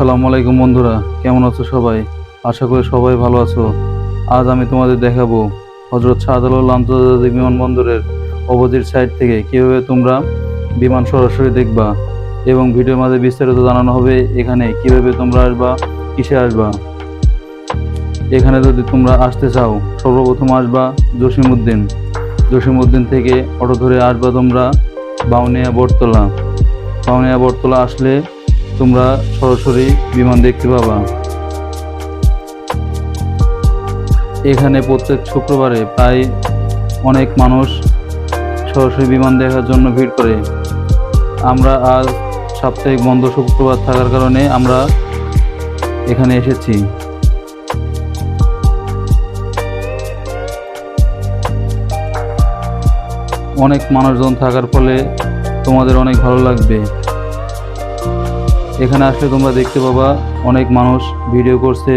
আসসালামু আলাইকুম বন্ধুরা, কেমন আছো সবাই? আশা করি সবাই ভালো আছো। আজ আমি তোমাদের দেখাবো হজরত শাহজালাল আন্তর্জাতিক বিমানবন্দরের অপোজিট সাইড থেকে কীভাবে তোমরা বিমান সরাসরি দেখবা এবং ভিডিওর মাঝে বিস্তারিত জানানো হবে এখানে কীভাবে তোমরা আসবা, কিসে আসবা। এখানে যদি তোমরা আসতে চাও, সর্বপ্রথম আসবা জসিমউদ্দিন। জসিমউদ্দিন থেকে অটো ধরে আসবা তোমরা বাউনিয়া বটতলা। বাউনিয়া বটতলা আসলে তোমরা সরাসরি বিমান দেখতে পাবা। এখানে প্রত্যেক শুক্রবারে প্রায় অনেক মানুষ সরাসরি বিমান দেখার জন্য ভিড় করে। আমরা আজ সাপ্তাহিক বন্ধ শুক্রবার থাকার কারণে আমরা এখানে এসেছি। অনেক মানুষজন থাকার ফলে তোমাদের অনেক ভালো লাগবে। এখানে আসলে তোমরা দেখতে পাবা অনেক মানুষ ভিডিও করছে,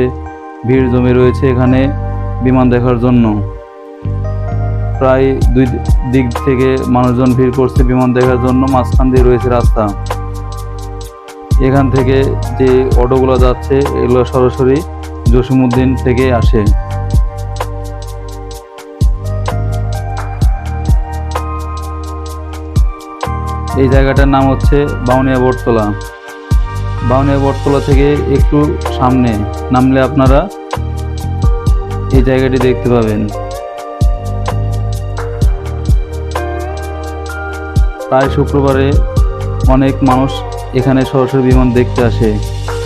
ভিড় জমে রয়েছে এখানে বিমান দেখার জন্য। প্রায় দুই দিক থেকে মানুষজন ভিড় করছে বিমান দেখার জন্য, মাঝখান দিয়ে রয়েছে রাস্তা। এখান থেকে যে অটোগুলো যাচ্ছে, এগুলো সরাসরি জসিমউদ্দিন থেকে আসে। এই জায়গাটার নাম হচ্ছে বাউনিয়া বটতলা। বাউনিয়া বটতলা থেকে একটু সামনে নামলে আপনারা এই জায়গাটি দেখতে পাবেন। প্রায় শুক্রবারে অনেক মানুষ এখানে সরাসরি বিমান দেখতে আসে।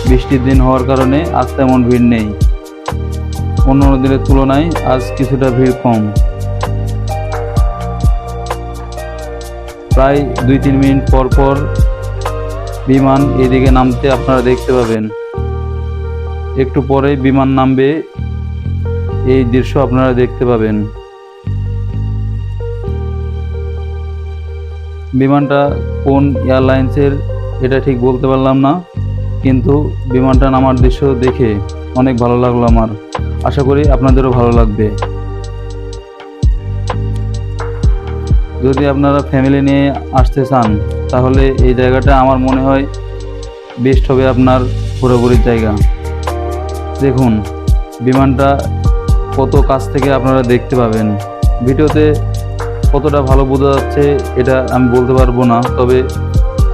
বৃষ্টির দিন হওয়ার কারণে আজ তেমন ভিড় নেই। অন্য দিনের তুলনায় আজ কিছুটা ভিড় কম। প্রায় দুই তিন মিনিট পর পর বিমান এদিকে নামতে আপনারা দেখতে পাবেন। একটু পরে বিমান নামবে, এই দৃশ্য আপনারা দেখতে পাবেন। বিমানটা কোন এয়ারলাইন্সের, এটা ঠিক বলতে পারলাম না, কিন্তু বিমানটা নামার দৃশ্য দেখে অনেক ভালো লাগল আমার। আশা করি আপনাদেরও ভালো লাগবে। যদি আপনারা ফ্যামিলি নিয়ে আসতে চান তাহলে এই জায়গাটা আমার মনে হয় বেস্ট হবে আপনার ঘোরাঘুরির জায়গা। দেখুন, বিমানটা কত কাছ থেকে আপনারা দেখতে পাবেন। ভিডিওতে কতটা ভালো বোঝা যাচ্ছে এটা আমি বলতে পারব না, তবে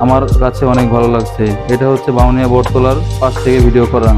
আমার কাছে অনেক ভালো লাগছে। এটা হচ্ছে বাউনিয়া বটতলার পাশ থেকে ভিডিও করা।